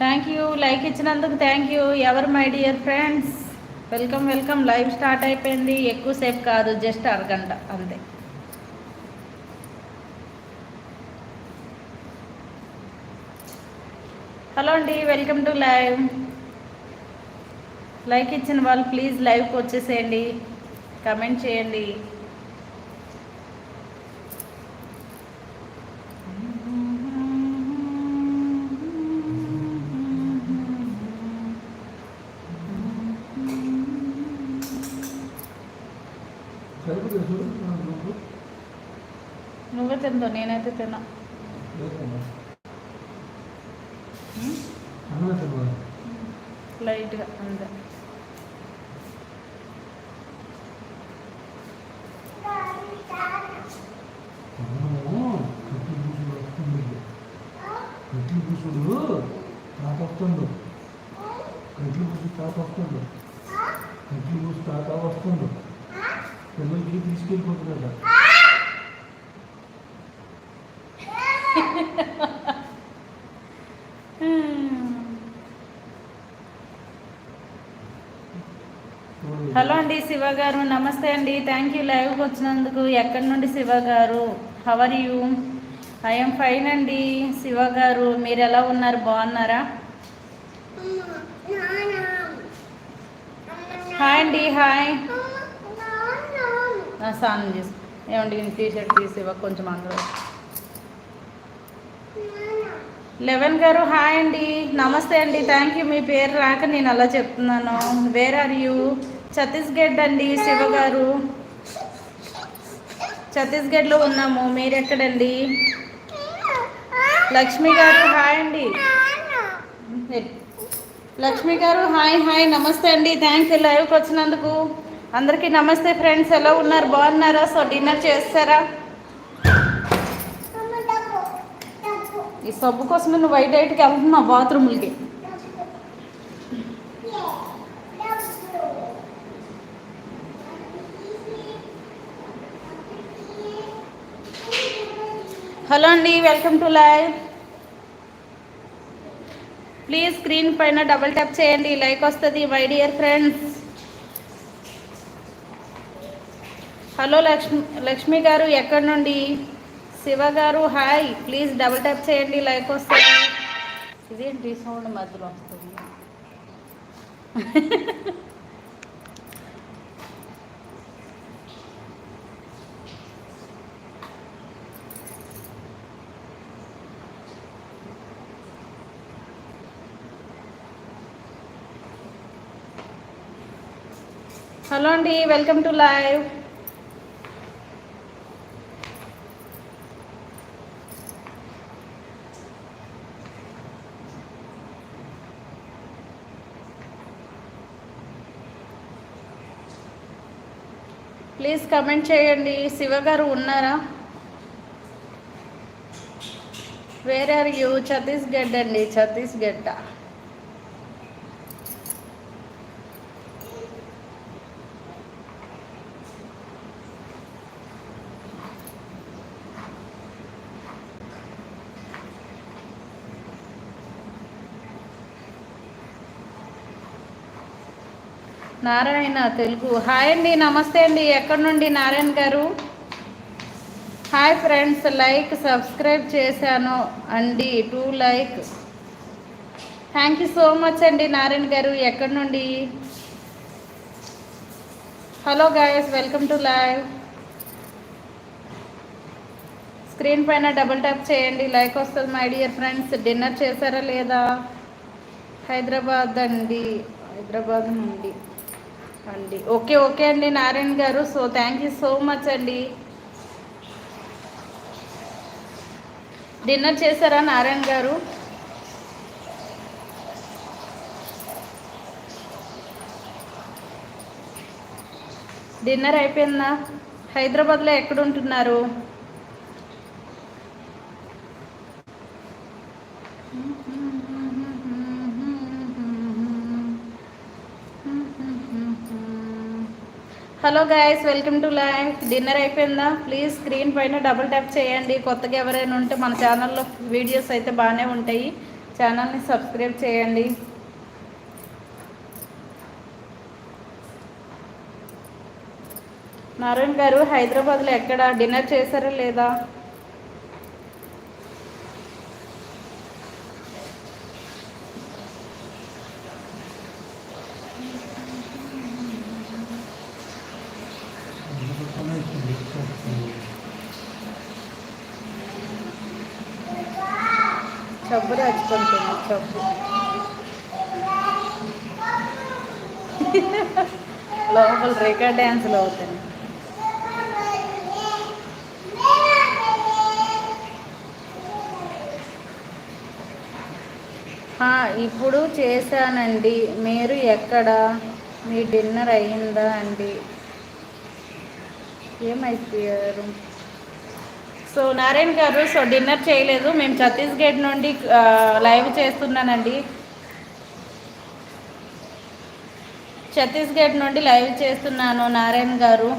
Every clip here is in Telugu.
థ్యాంక్ యూ లైక్ ఇచ్చినందుకు థ్యాంక్ యూ ఎవరు my dear friends welcome welcome live start అయిపోయింది. ఎక్కువసేపు కాదు జస్ట్ అరగంట. అంతే. హలో అండి. వెల్కమ్ టు లైవ్ లైక్ ఇచ్చిన వాళ్ళు ప్లీజ్ లైవ్కి వచ్చేసేయండి. కమెంట్ చేయండి. తిందో? నేనైతే తిన్నా. లైట్గా అంతే. అన్నము కట్టి పూసుడు వస్తుంది కట్టి పూసుడు తాత వస్తుండు కట్లు పూసి తాత వస్తుండు కట్లు పూసి తాత వస్తుండు పిల్లలకి తీసుకెళ్ళిపోతున్నాడు హలో అండి శివ గారు నమస్తే అండి. థ్యాంక్ యూ లైవ్కి వచ్చినందుకు. ఎక్కడి నుండి శివ గారు? హవర్ యూ ఐఎమ్ ఫైన్ అండి. శివ గారు మీరు ఎలా ఉన్నారు? బాగున్నారా? హాయ్ అండి హాయ్ స్నానం చేసి ఏమండి టీ షర్ట్ తీసి ఇవ్వ కొంచెం అందరూ లెవెన్ గారు హాయ్ అండి. నమస్తే అండి. థ్యాంక్ యూ మీ పేరు రాక నేను అలా చెప్తున్నాను. వేర్ ఆర్ యూ ఛత్తీస్గఢ్ అండి శివ గారు. ఛత్తీస్గఢ్లో ఉన్నాము మీరు ఎక్కడండి లక్ష్మి గారు హాయ్ అండి. లక్ష్మి గారు హాయ్ హాయ్ నమస్తే అండి. థ్యాంక్ యూ లైవ్కి వచ్చినందుకు. అందరికీ నమస్తే ఫ్రెండ్స్ ఎలా ఉన్నారు? బాగున్నారా? సో డిన్నర్ చేస్తారా? ఈ సబ్బు కోసం నువ్వు వైట్ డైట్కి వెళ్తున్నావు బాత్రూమ్లకి. హలో అండి welcome to live. Please screen పైన డబుల్ ట్యాప్ చేయండి లైక్ వస్తుంది my dear friends. Hello Lakshmi Lakshmi garu ఎక్కడి నుండి? Shiva garu hi. Please double tap చేయండి లైక్ వస్తుంది. ఇదేంటి సౌండ్ మధ్యలో వస్తుంది? హలో అండి welcome to live. Please comment చేయండి. శివ గారు ఉన్నారా? వేర్ ఆర్ యూ ఛత్తీస్గఢ్ అండి ఛత్తీస్గఢ్ నారాయణ తెలుగు. హాయ్ అండి నమస్తే అండి. ఎక్కడి నుండి నారాయణ గారు? హాయ్ ఫ్రెండ్స్ లైక్ సబ్స్క్రైబ్ చేశాను అండి. Too like thank you so much అండి నారాయణ గారు. ఎక్కడి నుండి? Hello guys welcome to live screen పైన డబుల్ ట్యాప్ చేయండి. లైక్ వస్తుంది మై డియర్ ఫ్రెండ్స్ డిన్నర్ చేశారా లేదా? హైదరాబాద్ అండి. హైదరాబాద్ నుండి. అండి. ఓకే ఓకే అండి Narayana garu. So thank you so much అండి. డిన్నర్ చేశారా నారాయణ గారు? డిన్నర్ అయిపోయిందా? హైదరాబాద్లో ఎక్కడ hello guys welcome to life dinner అయిపోయిందా? ప్లీజ్ స్క్రీన్ పైన డబుల్ ట్యాప్ చేయండి. కొత్తగా ఎవరైనా ఉంటే మన ఛానల్లో వీడియోస్ అయితే బాగానే ఉంటాయి. ఛానల్ని సబ్స్క్రైబ్ చేయండి. నారాయణ గారు హైదరాబాద్లో ఎక్కడ? డిన్నర్ చేశారా లేదా? చబ్బు రాచుకుంటుంది చబ్బు లోపల రికార్డ్ డ్యాన్సులు అవుతాయి. ఇప్పుడు చేశానండి. మీరు ఎక్కడ? మీ డిన్నర్ అయ్యిందా అండి? ఏమైపోయారు? సో నారాయణ గారు సో డిన్నర్ చేయలేదు. మేము ఛత్తీస్గఢ్ నుండి లైవ్ చేస్తున్నానండి. ఛత్తీస్గఢ్ నుండి లైవ్ చేస్తున్నాను నారాయణ గారు.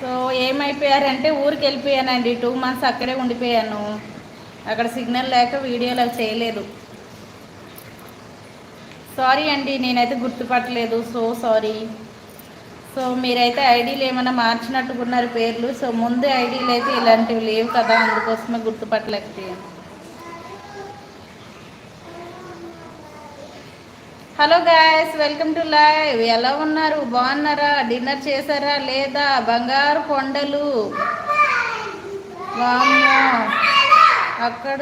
సో ఏమైపోయారంటే ఊరికి వెళ్ళిపోయానండి. టూ మంత్స్ అక్కడే ఉండిపోయాను. అక్కడ సిగ్నల్ లేక వీడియోలు అవి చేయలేదు. సారీ అండి నేనైతే గుర్తుపట్టలేదు. So sorry. సో మీరైతే ఐడీలు ఏమైనా మార్చినట్టుకున్నారు పేర్లు? సో ముందు ఐడీలు అయితే ఇలాంటివి లేవు కదా అందుకోసమే గుర్తుపట్టలేకపోయాను. Hello guys welcome to live ఎలా ఉన్నారు? బాగున్నారా? డిన్నర్ చేశారా లేదా? బంగారు కొండలు. అక్కడ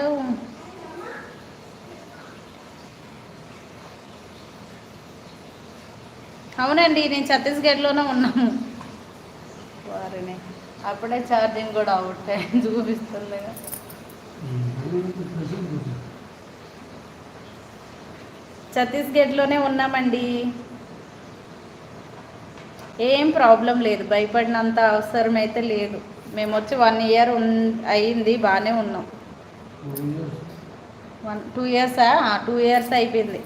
అవునండి నేను ఛత్తీస్గఢ్లోనే ఉన్నాము. వారిని. అప్పుడే ఛార్జింగ్ కూడా అవుట్ చూపిస్తుంది. ఛత్తీస్గఢ్లోనే ఉన్నామండి. ఏం ప్రాబ్లం లేదు భయపడినంత అవసరం అయితే లేదు. మేము వచ్చి వన్ ఇయర్ ఉన్ అయ్యింది బాగానే ఉన్నాం. వన్ టూ ఇయర్సా? టూ ఇయర్స్ అయిపోయింది.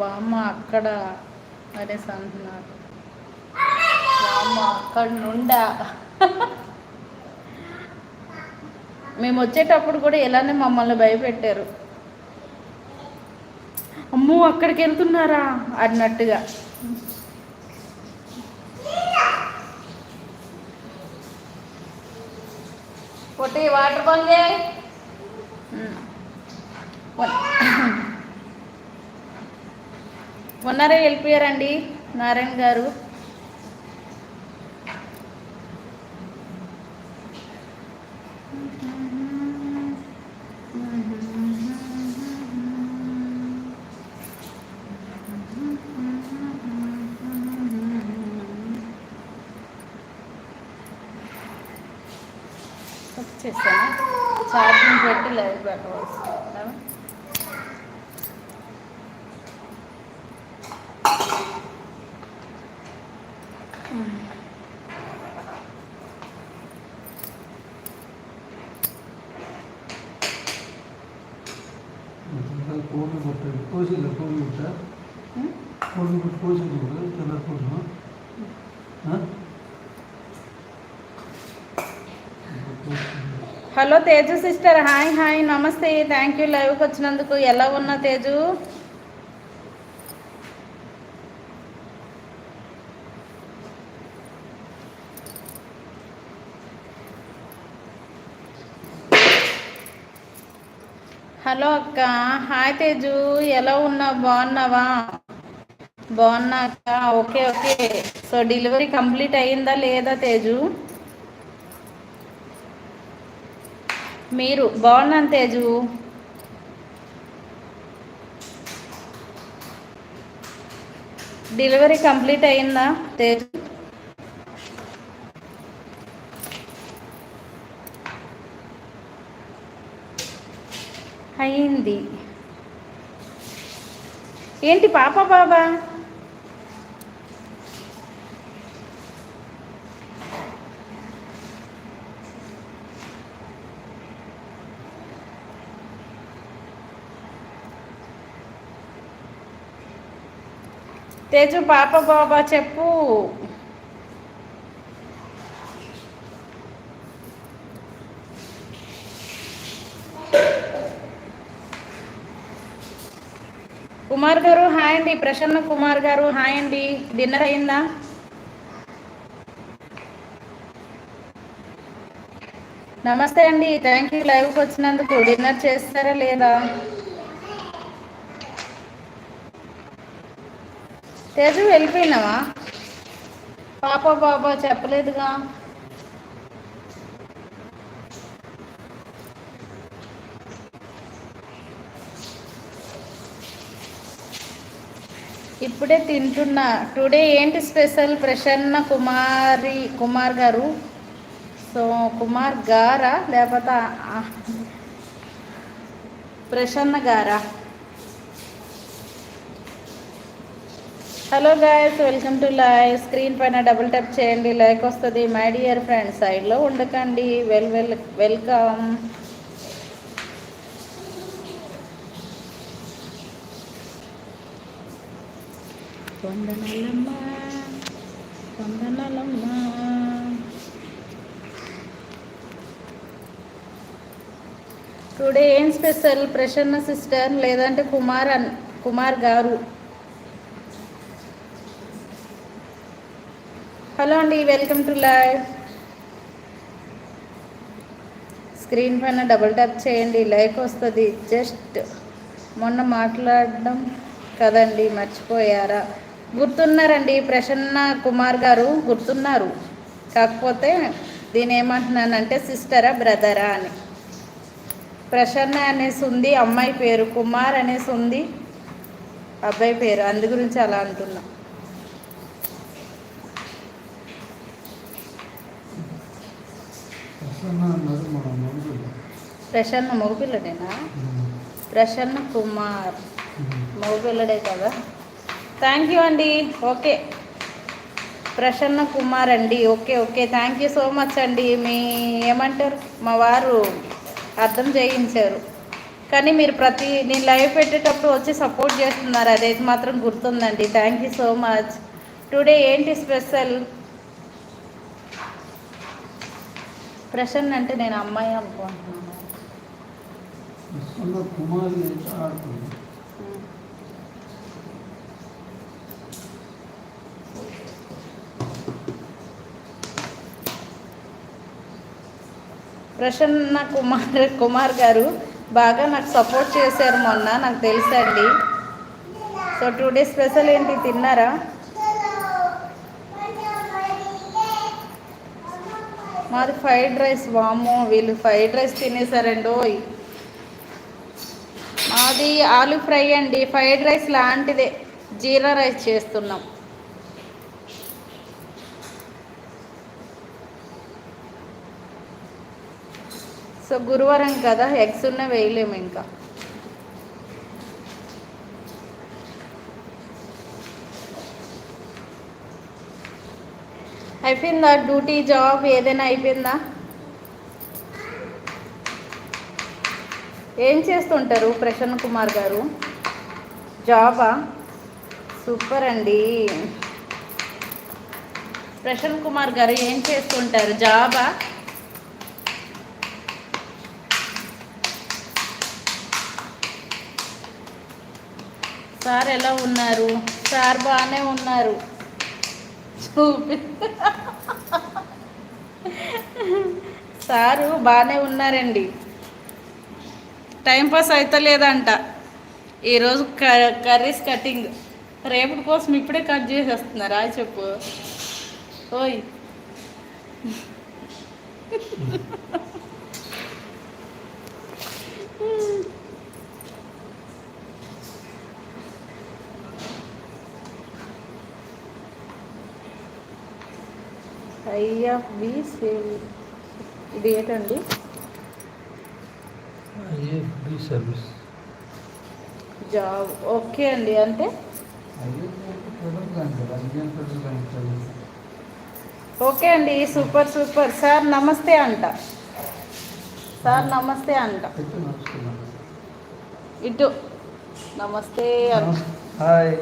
వామ్మ అక్కడ అనేసి అంటున్నారు. వామ్మ అక్కడ నుండా. మేము వచ్చేటప్పుడు కూడా ఇలానే మమ్మల్ని భయపెట్టారు. అమ్మో అక్కడికి వెళ్తున్నారా? అన్నట్టుగా. పొట్టి వాటర్ చేయి మొన్నరే వెళ్ళిపోయారండి నారాయణ గారు. చేస్తాను ఛార్జింగ్ పెట్టి లైవ్ పెట్టవచ్చు ఉందా? ఇంకా కోడి కొట్టాడు కోసిందా కోడి గుట్ట ఉం? కోడి గుట్ట కోసింది కూడా తెల్ల కోసము hello Teju sister hi hi నమస్తే. థ్యాంక్ యూ లైవ్కి వచ్చినందుకు ఎలా ఉన్నా తేజు? హలో అక్క హాయ్ తేజు. ఎలా ఉన్నావు బాగున్నావా? బాగున్నా అక్క. Okay okay. So delivery complete అయ్యిందా లేదా తేజు? మీరు బాగున్నాను తేజు. డెలివరీ కంప్లీట్ అయిందా తేజు? అయింది. ఏంటి పాప బాబా? తేజు పాప బాబా చెప్పు. కుమార్ గారు హాయ్ అండి. ప్రసన్న కుమార్ గారు హాయ్ అండి. డిన్నర్ అయిందా? నమస్తే అండి. Thank you. లైవ్కి వచ్చినందుకు డిన్నర్ చేస్తారా లేదా? తేజు వెళ్ళిపోయినావా? పాప పాప చెప్పలేదుగా. ఇప్పుడే తింటున్నా. టుడే ఏంటి స్పెషల్? ప్రసన్న కుమారి కుమార్ గారు? సో కుమార్ గారా? లేకపోతే ప్రసన్న గారా? Hello guys welcome to live screen పైన డబుల్ టప్ చేయండి. లైక్ వస్తుంది. మై డియర్ ఫ్రెండ్ సైడ్లో ఉండకండి. వెల్ వెల్ వెల్కమ్ టుడే ఏం స్పెషల్ ప్రసన్న సిస్టర్ లేదంటే కుమార్ అన్ కుమార్ గారు. హలో అండి వెల్కమ్ టు లైవ్. స్క్రీన్ పైన డబుల్ ట్యాప్ చేయండి లైక్ వస్తుంది. జస్ట్ మొన్న మాట్లాడడం కదండి మర్చిపోయారా? గుర్తున్నారండి ప్రసన్న కుమార్ గారు గుర్తున్నారు. కాకపోతే దీని ఏమంటున్నానంటే సిస్టరా బ్రదరా అని. ప్రసన్న అనేసి ఉంది అమ్మాయి పేరు కుమార్ అనేసి ఉంది అబ్బాయి పేరు అందు గురించి అలా అంటున్నా. ప్రసన్న మగపిల్లడేనా? ప్రసన్న కుమార్. మగపిల్లడే కదా? థ్యాంక్ యూ అండి. ఓకే ప్రసన్న కుమార్ అండి. Okay okay thank you so much అండి. మీ ఏమంటారు? మా వారు అర్థం చేయించారు. కానీ మీరు ప్రతి నేను లైవ్ పెట్టేటప్పుడు వచ్చి సపోర్ట్ చేస్తున్నారు. అదైతే మాత్రం గుర్తుందండి. Thank you so much today ఏంటి స్పెషల్ ప్రసన్న అంటే నేను అమ్మాయి అనుకుంటున్నాను. ప్రసన్న కుమారి కుమార్ కుమార్ గారు బాగా నాకు సపోర్ట్ చేశారు మొన్న నాకు తెలుసండి. సో టుడే స్పెషల్ ఏంటి తిన్నారా? మాది ఫ్రైడ్ రైస్ వాము వీళ్ళు ఫ్రైడ్ రైస్ తినేసారండి ఓయ్ మాది ఆలు ఫ్రై అండి. ఫ్రైడ్ రైస్ లాంటిదే. జీరా రైస్ చేస్తున్నాం. సో గురువారం కదా ఎగ్స్ ఉన్న వేయలేము ఇంకా. అయిపోయిందా? డ్యూటీ జాబ్ ఏదైనా అయిపోయిందా? ఏం చేస్తుంటారు ప్రసన్న కుమార్ గారు? జాబా? సూపర్ అండి. ప్రసన్న కుమార్ గారు ఏం చేస్తుంటారు? జాబా? సార్ ఎలా ఉన్నారు? సార్ బాగానే ఉన్నారు. చూపి. సారు బాగానే ఉన్నారండి. టైంపాస్ అవుతలేదంట ఈరోజు క కర్రీస్ కటింగ్. రేపటి కోసం ఇప్పుడే కట్ చేసేస్తున్నారా. చెప్పు. ఓయ్. ఐఎఫ్బి సేవ్ ఇది ఏంటండి? IFB service. జాబ్. ఓకే అండి అంటే? ఓకే అండి సూపర్ సూపర్. సార్ నమస్తే అంట. సార్ నమస్తే అంట. ఇటు. నమస్తే. హాయ్.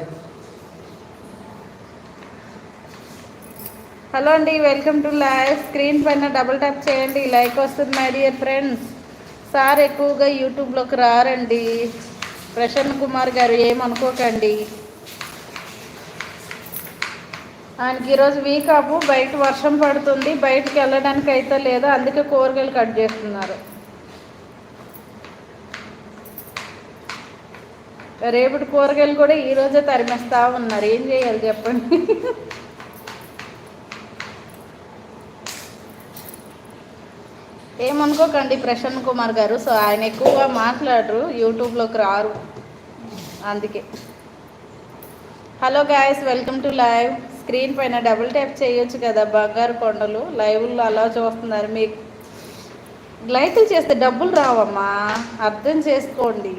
హలో అండి వెల్కమ్ టు లైవ్. స్క్రీన్ పైన డబుల్ ట్యాప్ చేయండి. లైక్ వస్తుంది మై డియర్ ఫ్రెండ్స్. సార్ ఎక్కువగా యూట్యూబ్లోకి రారండి. ప్రశాంత్ కుమార్ గారు ఏమనుకోకండి ఆయనకి ఈరోజు వీక్ ఆఫ్ బయట వర్షం పడుతుంది. బయటకు వెళ్ళడానికి అయితే లేదు. అందుకే కూరగాయలు కట్ చేస్తున్నారు. రేపటి కూరగాయలు కూడా ఈరోజే తరిమేస్తూ ఉన్నారు. ఏం చేయాలి చెప్పండి? ఏమనుకోకండి ప్రశాంత్ కుమార్ గారు. సో ఆయన ఎక్కువగా మాట్లాడరు యూట్యూబ్లోకి రారు. అందుకే. Hello guys welcome to live. Screen పైన డబుల్ ట్యాప్ చేయొచ్చు కదా బంగారు కొండలు. లైవ్లో అలా చూస్తున్నారు మీకు. లైకులు చేస్తే డబ్బులు రావమ్మా. అర్థం చేసుకోండి.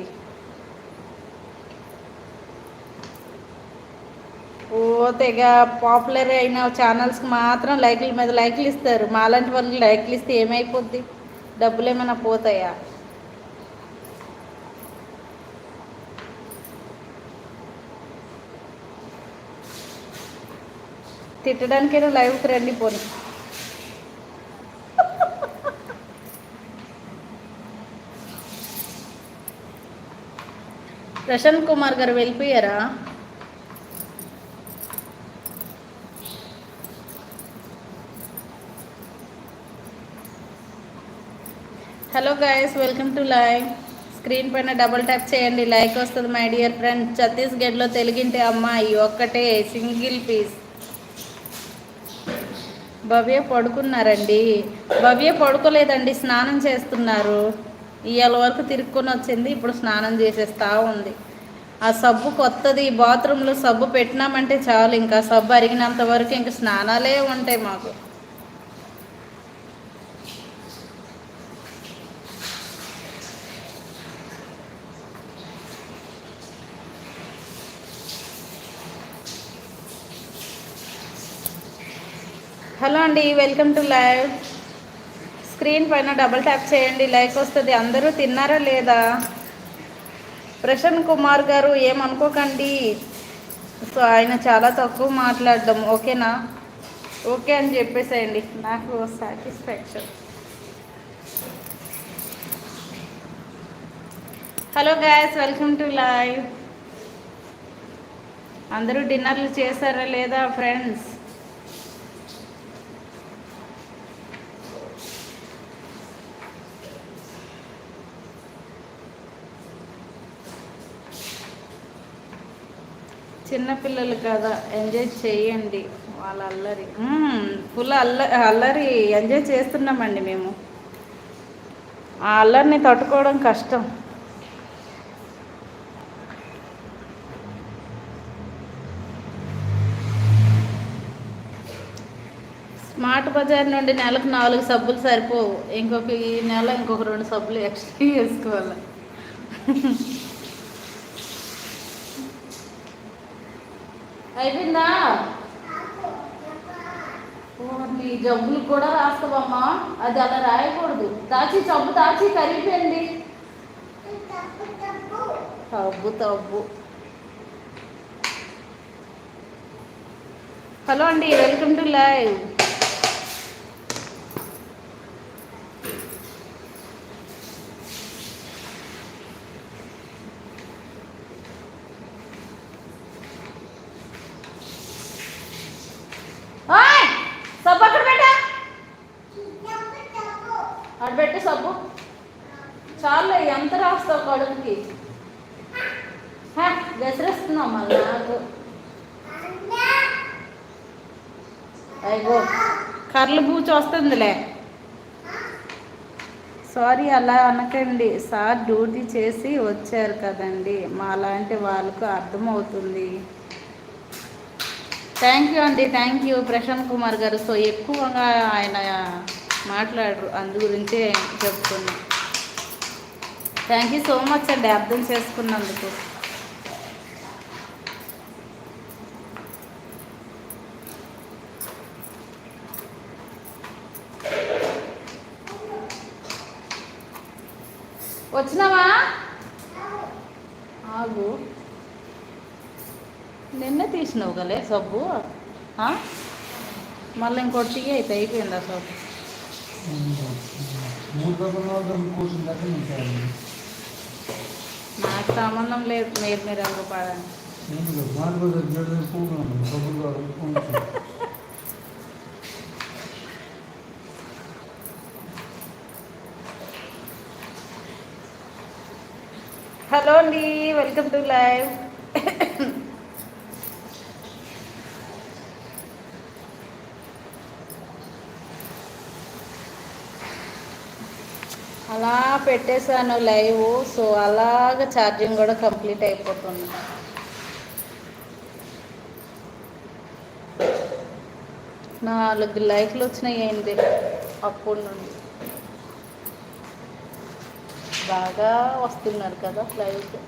తెగ పాపులర్ అయిన ఛానల్స్కి మాత్రం లైక్ల మీద లైక్లు ఇస్తారు. మాలాంటి వాళ్ళకి లైక్లు ఇస్తే ఏమైపోద్ది? డబ్బులు ఏమైనా పోతాయా? తిట్టడానికైనా లైవ్కి రండి పోనీ. ప్రశాంత్ కుమార్ గారు వెళ్ళిపోయారా? Hello guys welcome to live screen పైన డబుల్ ట్యాప్ చేయండి. లైక్ వస్తుంది మై డియర్ ఫ్రెండ్ ఛత్తీస్గఢ్లో తెలుగింటి అమ్మాయి ఒక్కటే సింగిల్ పీస్ భవ్య పడుకున్నారండి. భవ్య పడుకోలేదండి స్నానం చేస్తున్నారు. ఇవాళ వరకు తిరుక్కొని వచ్చింది ఇప్పుడు స్నానం చేసేస్తా ఉంది. ఆ సబ్బు కొత్తది బాత్రూంలో సబ్బు పెట్టినామంటే చాలు ఇంకా సబ్బు అరిగినంత వరకు ఇంకా స్నానాలే ఉంటాయి మాకు. హలో అండి వెల్కమ్ టు లైవ్. స్క్రీన్ పైన డబుల్ ట్యాప్ చేయండి లైక్ వస్తుంది. అందరూ తిన్నారా లేదా? ప్రశాంత్ కుమార్ గారు ఏమనుకోకండి సో ఆయన చాలా తక్కువ మాట్లాడడం ఓకేనా? ఓకే అని చెప్పేసేయండి. నాకు satisfaction. Hello guys welcome to live. అందరూ డిన్నర్లు చేశారా లేదా ఫ్రెండ్స్? చిన్నపిల్లలు కదా ఎంజాయ్ చేయండి. వాళ్ళ అల్లరి. ఫుల్ అల్ల అల్లరి ఎంజాయ్ చేస్తున్నామండి మేము. ఆ అల్లరిని తట్టుకోవడం కష్టం. స్మార్ట్ బజార్ నుండి నెలకు నాలుగు సబ్బులు సరిపోవు. ఇంకొక ఈ నెల ఇంకొక రెండు సబ్బులు ఎక్స్ట్రా వేసుకోవాలి. అయిపోయిందా? నీ జబ్బులు కూడా రాస్తావమ్మా. అది అలా రాయకూడదు. దాచి జబ్బు దాచి కరిగిపోయింది. తబ్బు తబ్బు. హలో అండి వెల్కమ్ టు లైవ్ ఓయ్! సబ్బు అక్కడ పెట్టా అక్కడ పెట్టు సబ్బు చాలే ఎంత రాస్తావు కడుపుకి హే, గసిరేస్తున్నావు మళ్ళీ నాకు అయ్యో కర్లు బూచి వస్తుందిలే. సారీ అలా అనకండి. సార్ డ్యూటీ చేసి వచ్చారు కదండి. మాలాంటి వాళ్ళకు అర్థమవుతుంది. థ్యాంక్ యూ అండి thank you. Prashanth Kumar garu so ఎక్కువగా ఆయన మాట్లాడరు. అందు గురించే చెప్తున్నా. థ్యాంక్ యూ సో మచ్ అండి అర్థం చేసుకున్నందుకు. నిన్న తీసినావు కలే సబ్బు. మళ్ళీ ఇంకోటి అయితే అయిపోయిందా సబ్బు? నాకు సంబంధం లేదు. మీరు మీరు ఎవరు హలో అండి. Welcome to live. అలా పెట్టేశాను లైవ్ సో అలాగ ఛార్జింగ్ కూడా కంప్లీట్ అయిపోతుంది. నాలుగు లైక్లు వచ్చినాయి ఏంటి అప్పటి నుండి. బాగా వస్తున్నారు కదా లైవ్కి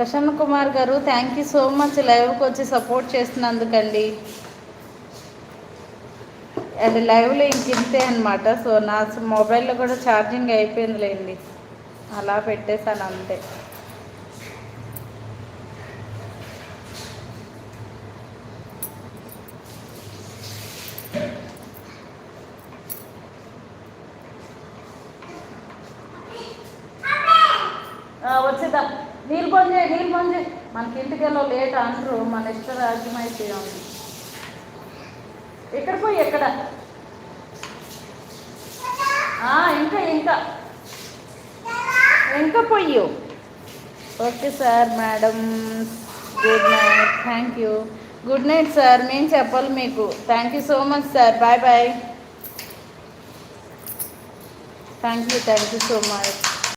ప్రసన్న కుమార్ గారు థ్యాంక్ యూ సో మచ్ లైవ్కి వచ్చి సపోర్ట్ చేస్తున్నందుకండి. అది లైవ్లో ఇంక ఇంతే అనమాట సో నా మొబైల్లో కూడా ఛార్జింగ్ అయిపోయిందిలేండి. అలా పెట్టేశాను అంతే. మనకి ఇంటికి వెళ్ళో లేట్ అంటారు మన ఇష్ట రాజ్యం అయిపోయాం ఎక్కడ పోయి ఎక్కడ? ఇంకా ఇంకా. ఇంకా పొయ్యు. Okay sir madam. Good night. Thank you. Good night sir మేము చెప్పాలి మీకు. Thank you so much sir. Bye bye. Thank you thank you so much.